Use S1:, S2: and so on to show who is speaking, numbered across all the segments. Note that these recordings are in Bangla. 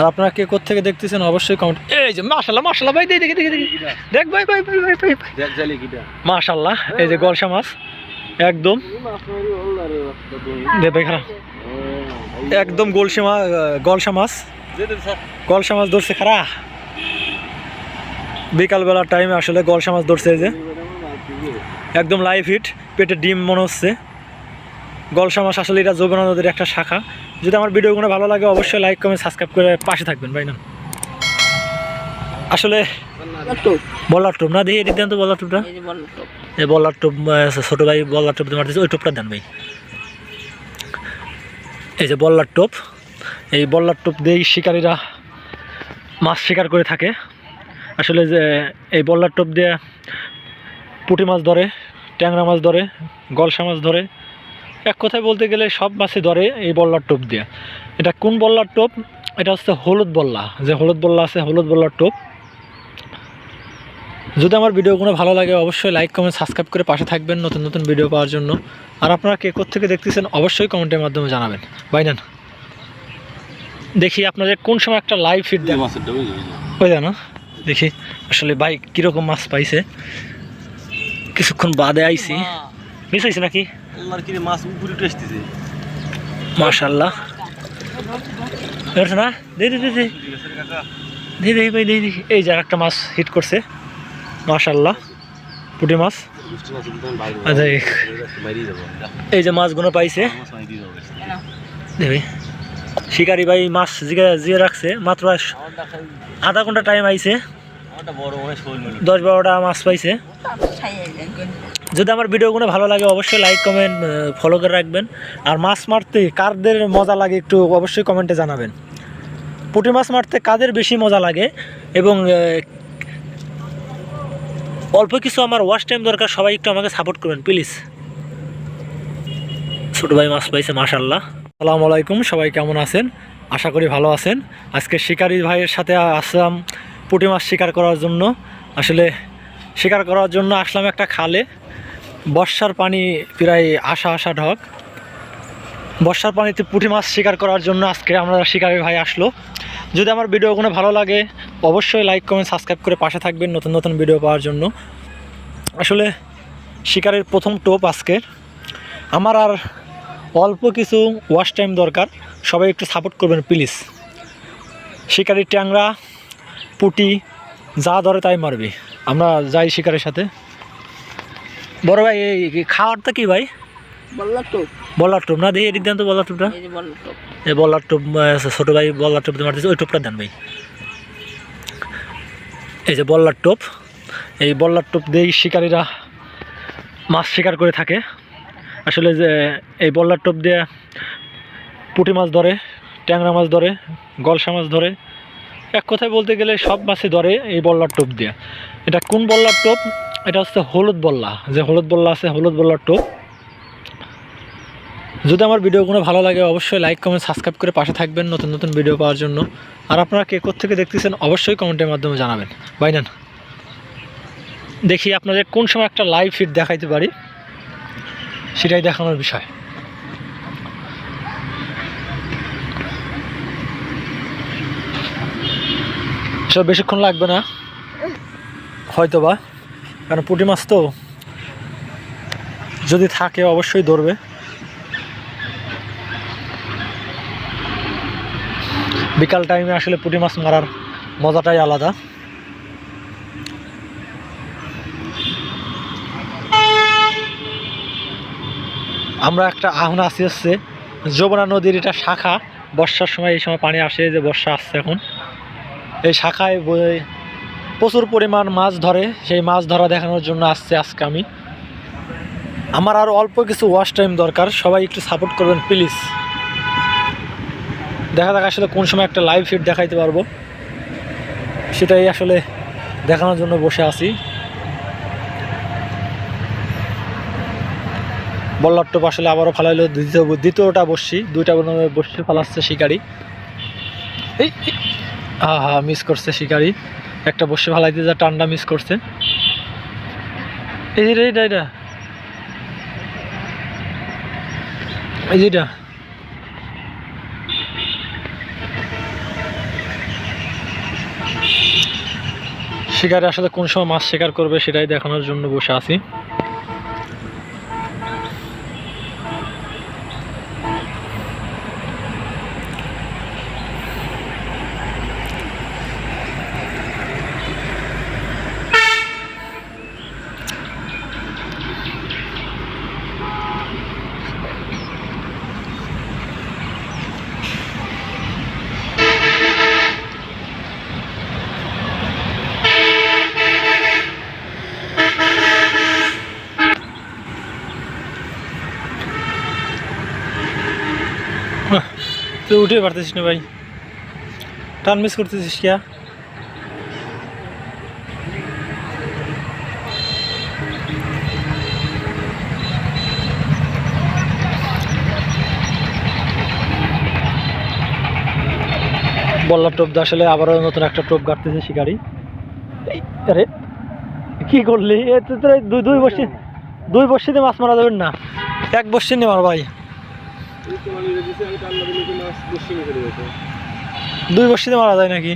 S1: আর আপনারা কে কোথেকে দেখতেছেন অবশ্যই কমেন্ট এই যে মাশাল্লাহ মাশাল্লাহ ভাই দেখি দেখি দেখি দেখ ভাই ভাই ভাই ভাই ভাই মাশাল্লাহ এই যে গলসা মাছ একদম। একদম গোলসা মাছ গলসা মাছ। গলসা মাছ ধরছে খারা বিকালবেলার টাইমে আসলে গলসা মাছ ধরছে এই যে। একদম লাইভ হিট পেটে ডিম মনে হচ্ছে। গলসা মাছ আসলে এটা যৌবনা নদীর একটা শাখা। যদি আমার ভিডিওগুলো ভালো লাগে অবশ্যই লাইক কমেন্ট সাবস্ক্রাইব করে পাশে থাকবেন ভাই না? আসলে বলার টোপ না? দিয়ে দেন তো বলার টোপটা। এই বলার টোপ। আহ, ছোট ভাই বলার টোপ মারতেছে ওই টোপটা দেন ভাই। এই যে বল্লার টোপ এই বল্লার টোপ দিয়েই শিকারীরা মাছ শিকার করে থাকে। আসলে যে এই বল্লার টোপ দিয়ে পুঁটি মাছ ধরে ট্যাংরা মাছ ধরে গলসা মাছ ধরে এক কথায় বলতে গেলে সব মাছই ধরে এই বল্লার টোপ দিয়ে। এটা কোন বল্লার টোপ? এটা হচ্ছে হলুদ বল্লা। যে হলুদ বল্লা আছে, হলুদ বল্লার টোপ। যদি আমার ভিডিওগুলো ভালো লাগে, অবশ্যই লাইক কমেন্ট সাবস্ক্রাইব করে পাশে থাকবেন নতুন নতুন ভিডিও পাওয়ার জন্য। আর আপনারা কে থেকে দেখতেছেন, অবশ্যই কমেন্টের মাধ্যমে জানাবেন। বাই নেন। দেখি আপনাদের কোন সময় একটা লাইভ ফিড দেন ওই জানো দেখি। আসলে ভাই কীরকম মাছ পাইছে? কিছুক্ষণ বাদে আইছি। মিস হয়েছে নাকি?
S2: মাছ উপরে উঠে আসতেছে।
S1: মাশাল্লাহ না দে দে ভাই দেখি এই যে একটা মাছ হিট করছে। মাশাল্লাহ পুঁটি মাছ। আচ্ছা এই- যে মাছগুলো পাইছে। শিকারি ভাই মাছ জিগে জিয়ে রাখছে। মাত্র আধা ঘণ্টা টাইম আইছে। দশ বারোটা মাছ পাইছে। যদি আমার ভিডিওগুলো ভালো লাগে, অবশ্যই লাইক কমেন্ট ফলো করে রাখবেন। আর মাছ মারতে কারদের মজা লাগে একটু অবশ্যই কমেন্টে জানাবেন। পুঁটি মাছ মারতে কাদের বেশি মজা লাগে? এবং অল্প কিছু আমার ওয়াশ টাইম দরকার, সবাই একটু আমাকে সাপোর্ট করবেন প্লিজ ছোটো ভাই মাছ পাইছে মাশাল্লাহ আসসালামু আলাইকুম, সবাই কেমন আছেন? আশা করি ভালো আছেন। আজকে শিকারি ভাইয়ের সাথে আসলাম পুঁটি মাছ শিকার করার জন্য। আসলে, শিকার করার জন্য আসলাম একটা খালে। বর্ষার পানি প্রায় আশা আশা ঢক। বর্ষার পানিতে পুঁটি মাছ শিকার করার জন্য আজকে আমরা শিকারি ভাই আসলো। যদি আমার ভিডিওগুলো ভালো লাগে, অবশ্যই লাইক কমেন্ট সাবস্ক্রাইব করে পাশে থাকবেন নতুন নতুন ভিডিও পাওয়ার জন্য। আসলে শিকারের প্রথম টোপ আজকের। আমার আর অল্প কিছু ওয়াশ টাইম দরকার, সবাই একটু সাপোর্ট করবেন প্লিজ শিকারির ট্যাংরা, পুটি, যা ধরে তাই মারবে। আমরা যাই শিকারের সাথে। বড় ভাই এই খাওয়ারটা কি ভাই? বলার টোপ। না? দিয়ে এদিক দেন তো বলার টোপটা। এই বলার টোপ। আহ, ছোট ভাই বলার টোপ মারতেছে ওই টোপটা দেন ভাই। এই যে বল্লার টোপ এই বল্লার টোপ দিয়েই শিকারীরা মাছ শিকার করে থাকে। আসলে যে এই বল্লার টোপ দিয়ে পুঁটি মাছ ধরে ট্যাংরা মাছ ধরে গলসা মাছ ধরে এক কথায় বলতে গেলে সব মাছই ধরে এই বল্লার টোপ দিয়ে। এটা কোন বল্লার টোপ? এটা হচ্ছে হলুদ বল্লা। যে হলুদ বল্লা আছে, হলুদ বল্লার টোপ। যদি আমার ভিডিওগুলো ভালো লাগে, অবশ্যই লাইক কমেন্ট সাবস্ক্রাইব করে পাশে থাকবেন নতুন নতুন ভিডিও পাওয়ার জন্য। আর আপনারা কে থেকে দেখতেছেন, অবশ্যই কমেন্টের মাধ্যমে জানাবেন। বাই নেন। দেখি আপনাদের কোন সময় একটা লাইভ ফিড দেখাইতে পারি। সেটাই দেখানোর বিষয়। সব বেশিক্ষণ লাগবে না। হয়তো বা কারণ পুঁটি মাছ তো যদি থাকে অবশ্যই ধরবে। বিকাল টাইমে আসলে পুঁটি মাছ মারার মজাটাই আলাদা। আমরা একটা আহনা আসি হচ্ছে যমুনা নদীর এটা শাখা। বর্ষার সময় এই সময় পানি আসে যে বর্ষা আসছে এখন। এই শাখায় প্রচুর পরিমাণ মাছ ধরে, সেই মাছ ধরা দেখানোর জন্য আসছে আজকে আমি। আমার আর অল্প কিছু ওয়াশ টাইম দরকার, সবাই একটু সাপোর্ট করবেন প্লিজ দেখা যাক আসলে কোন সময় একটা লাইভ ফিট দেখাইতে পারব। সেটাই আসলে দেখানোর জন্য বসে আছি। বল্লার টোপ আসলে আবারও ফালাইলো, দ্বিতীয়, দ্বিতীয়টা বসছি, দুইটা বসছি ফালাচ্ছে শিকারি। হা হা মিস করছে শিকারি। একটা বসে ভালাইতে যা টান্ডা মিস করছে। এই যে এটা এই যেটা শিকারে আসলে কোন সময় মাছ শিকার করবে সেটাই দেখানোর জন্য বসে আছি। তুই উঠে পারতেছিস না ভাই। টান মিস করতেছিস কিয়া বল্লার টোপ আসলে আবারও নতুন একটা টোপ কাটতেছে শিকারি আরে, কি করলি? এ তো দুই দুই বসি দুই বসিতে মাছ মারা যাবেন না। এক বসি নে মার ভাই। দুই বর্ষিতে মারা যায় নাকি?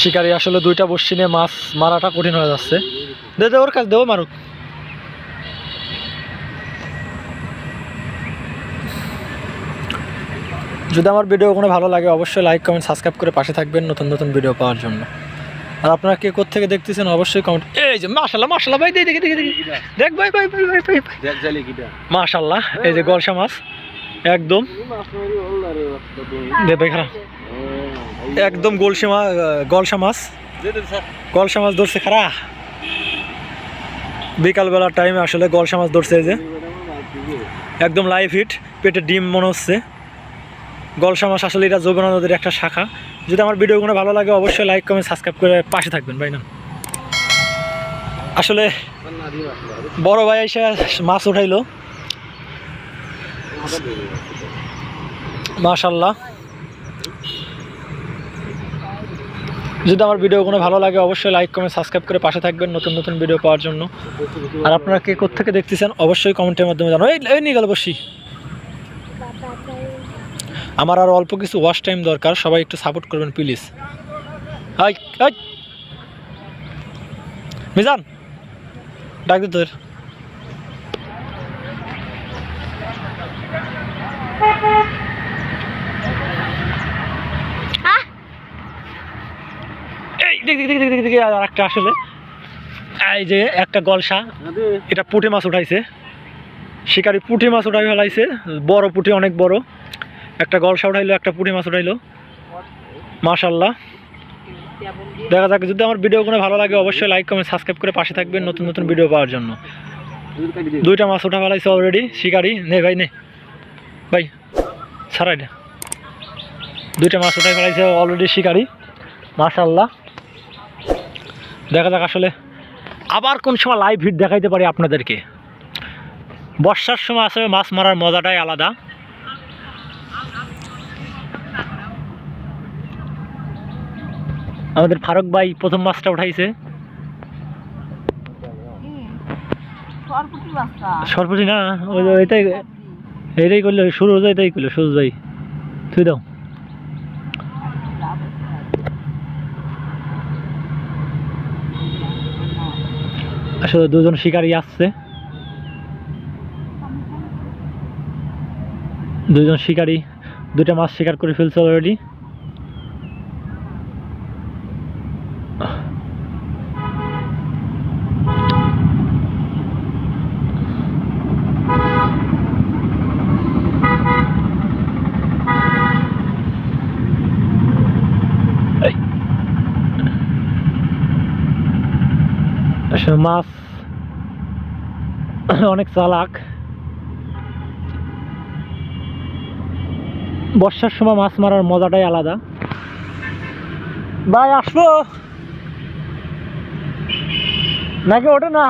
S1: শিকারি আসলে দুইটা বর্ষি নিয়ে মাছ মারাটা কঠিন হয়ে যাচ্ছে। দে দে, ওর কাছে দেবো মারুক। যদি আমার ভিডিও কোনো ভালো লাগে, অবশ্যই লাইক কমেন্ট সাবস্ক্রাইব করে পাশে থাকবেন নতুন নতুন ভিডিও পাওয়ার জন্য। আর আপনারা কে কোথেকে দেখতেছেন অবশ্যই কমেন্ট এই যে মাশাল্লাহ মাশাল্লাহ ভাই দেখি দেখি দেখি। দেখ ভাই ভাই ভাই ভাই ভাই মাশাল্লাহ এই যে গলসা মাছ একদম। খারাপ একদম গলসা মাছ গলসা মাছ। গলসা মাছ ধরছে খারা বিকালবেলার টাইমে আসলে গলসা মাছ ধরছে এই যে। একদম লাইভ হিট পেটে ডিম মনে হচ্ছে। গলসা মাছ আসলে এটা যৌবনা নদীর একটা শাখা। যদি আমার ভিডিওগুলো ভালো লাগে, অবশ্যই লাইক কমেন্ট সাবস্ক্রাইব করে পাশে থাকবেন, ভাই না? আসলে বড় ভাই এসে মাছ উঠাইলো। মাশাল্লাহ যদি আমার ভিডিও কোনো ভালো লাগে, অবশ্যই লাইক কমেন্ট সাবস্ক্রাইব করে পাশে থাকবেন নতুন নতুন ভিডিও পাওয়ার জন্য। আর আপনারা কে কোথেকে দেখতেছেন, অবশ্যই কমেন্টের মাধ্যমে জানো এই নিয়ে গেল বসি। আমার আর অল্প কিছু ওয়াশ টাইম দরকার সবাই একটু সাপোর্ট করবেন প্লিজ মিজান ডাক দে তোদের এই দেখ দেখ দেখ দেখ দেখ একটা আসলে। এই যে একটা গলসা। এটা পুঁটি মাছ উঠাইছে। শিকারি পুঁটি মাছ উঠাই ফেলাইছে। বড় পুঁটি অনেক বড়। একটা গলসা উঠাইলো একটা পুঁটি মাছ উঠাইলো। মাশাল্লাহ দেখা যাক, যদি আমার ভিডিও কোনো ভালো লাগে, অবশ্যই লাইক কমেন্ট সাবস্ক্রাইব করে পাশে থাকবেন নতুন নতুন ভিডিও পাওয়ার জন্য। দুইটা মাছ উঠা ফেলাইছে অলরেডি শিকারি। নে ভাই নে। ভাই, ছাড়াই না দুইটা মাছ উঠাই ফেলাইছে অলরেডি শিকারি। মাশাল্লাহ দেখা যাক আসলে আবার কোন সময় লাইভ হিট দেখাইতে পারি আপনাদেরকে। বর্ষার সময় আসলে মাছ মারার মজাটাই আলাদা। আমাদের ফারুক ভাই প্রথম মাছটা উঠাইছে।
S3: সরপুটি
S1: না এটাই এটাই করলে, শুরু হয়ে এটাই করল সুজ ভাই। তুই দাও। আসলে দুজন শিকারি আসছে। দুজন শিকারি দুটা মাছ শিকার করে ফেলছে অলরেডি এই। আসলে মাছ অনেক চালাক। বর্ষার সময় মাছ মারার মজাটাই আলাদা। ভাই আসব? নাকি ওটা না?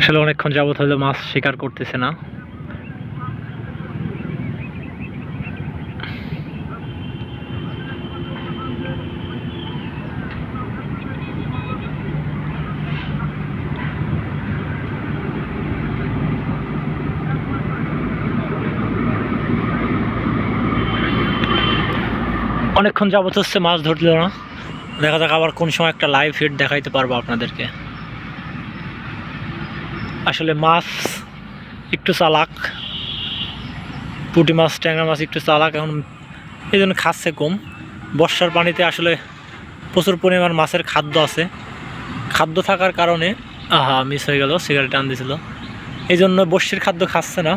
S1: আসলে অনেকক্ষণ যাবত হলো মাছ শিকার করতেছে না। অনেকক্ষণ যাবত হচ্ছে মাছ ধরল না। দেখা যাক আবার কোন সময় একটা লাইভ হিট দেখাইতে পারব আপনাদেরকে। আসলে মাছ একটু চালাক, পুঁটি মাছ, ট্যাংরা মাছ একটু চালাক, এখন এই জন্য খাচ্ছে কম। বর্ষার পানিতে আসলে প্রচুর পরিমাণ মাছের খাদ্য আছে। খাদ্য থাকার কারণে, আহা মিস হয়ে গেল সিগারেট টান দিছিল। এই জন্য বর্ষির খাদ্য খাচ্ছে না।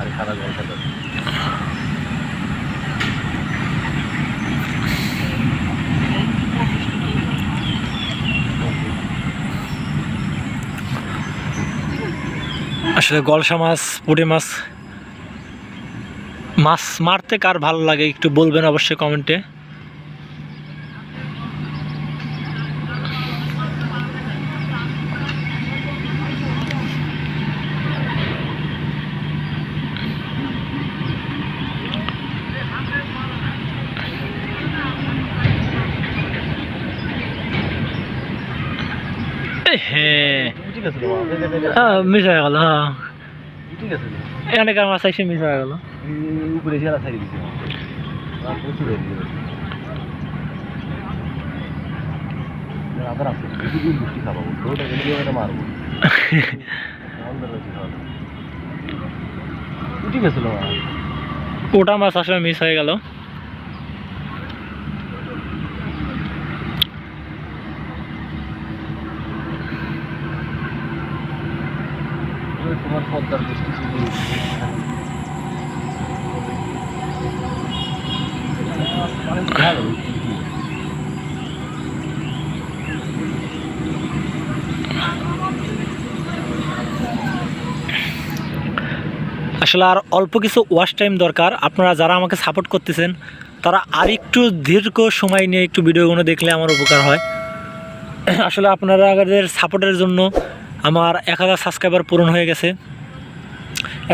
S2: আর খারাপ
S1: আসলে গলসা মাছ পুঁটি মাছ মাছ মারতে কার ভালো লাগে একটু বলবেন অবশ্যই কমেন্টে। হ্যাঁ মিস হয়ে। গেল হ্যাঁ।
S2: ঠিক আছে।
S1: এখানে মাছ এসে মিস হয়ে গেল।
S2: উপরে জেলা ছাড়িয়ে দিছি। আর প্রচুর হয়ে গেছে আবার আছে বৃষ্টি খাব। ওটা গেলে মারবো। ঠিক
S1: ওটা মাছ আসলে মিস হয়ে গেল। আসলে আর অল্প কিছু ওয়াশ টাইম দরকার। আপনারা যারা আমাকে সাপোর্ট করতেছেন, তারা আর একটু দীর্ঘ সময় নিয়ে একটু ভিডিওগুলো দেখলে আমার উপকার হয়। আসলে আপনাদের সাপোর্টের জন্য আমার এক হাজার সাবস্ক্রাইবার পূরণ হয়ে গেছে।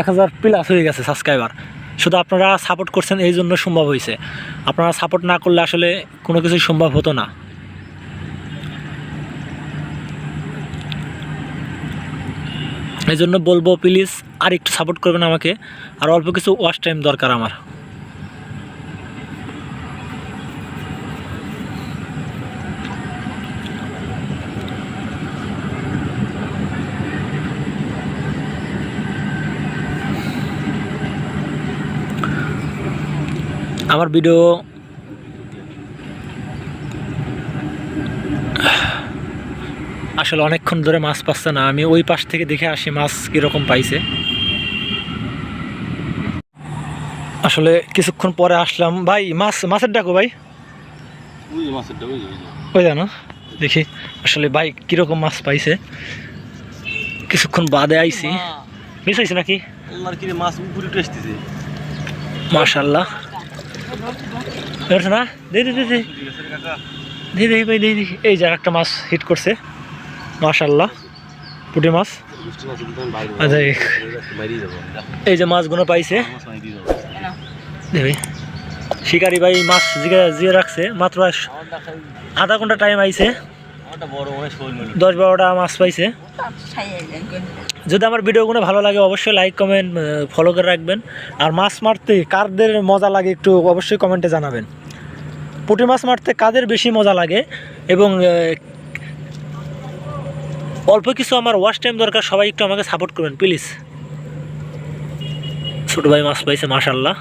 S1: এক হাজার প্লাস হয়ে গেছে সাবস্ক্রাইবার শুধু আপনারা সাপোর্ট করছেন, এই জন্য সম্ভব হয়েছে। আপনারা সাপোর্ট না করলে আসলে কোনো কিছুই সম্ভব হতো না। এই জন্য বলব প্লিজ আর একটু সাপোর্ট করবেন আমাকে। আর অল্প কিছু ওয়াশ টাইম দরকার আমার। আমার ভিডিও আসলে অনেকক্ষণ ধরে মাছ পাচ্ছে না। আমি ওই পাশ থেকে দেখে আসি মাছ কীরকম পাইছে। আসলে কিছুক্ষণ পরে আসলাম। ভাই মাছ মাছের ডাকো ভাই।
S2: ওই
S1: জানো দেখি। আসলে ভাই কীরকম মাছ পাইছে? কিছুক্ষণ বাদে আইছি। মিস হয়েছে নাকি?
S2: মাছ
S1: মাশাল্লাহ ধরছে না
S2: দিদি
S1: দিদি দিদি ভাই দে দে। এই যে একটা মাছ হিট করছে। মাশাল্লাহ পুঁটি মাছ। আচ্ছা, এই- যে মাছগুলো পাইছে। শিকারি ভাই মাছ জিগে রাখছে। মাত্র আধা ঘণ্টা টাইম আইছে। দশ বারোটা মাছ পাইছে। যদি আমার ভিডিওগুলো ভালো লাগে, অবশ্যই লাইক কমেন্ট ফলো করে রাখবেন। আর মাছ মারতে কারদের মজা লাগে একটু অবশ্যই কমেন্টে জানাবেন। পুঁটি মাছ মারতে কাদের বেশি মজা লাগে? এবং অল্প কিছু আমার ওয়াশ টাইম দরকার, সবাই একটু আমাকে সাপোর্ট করবেন প্লিজ ছোটো ভাই মাছ পাইছে মাশাল্লাহ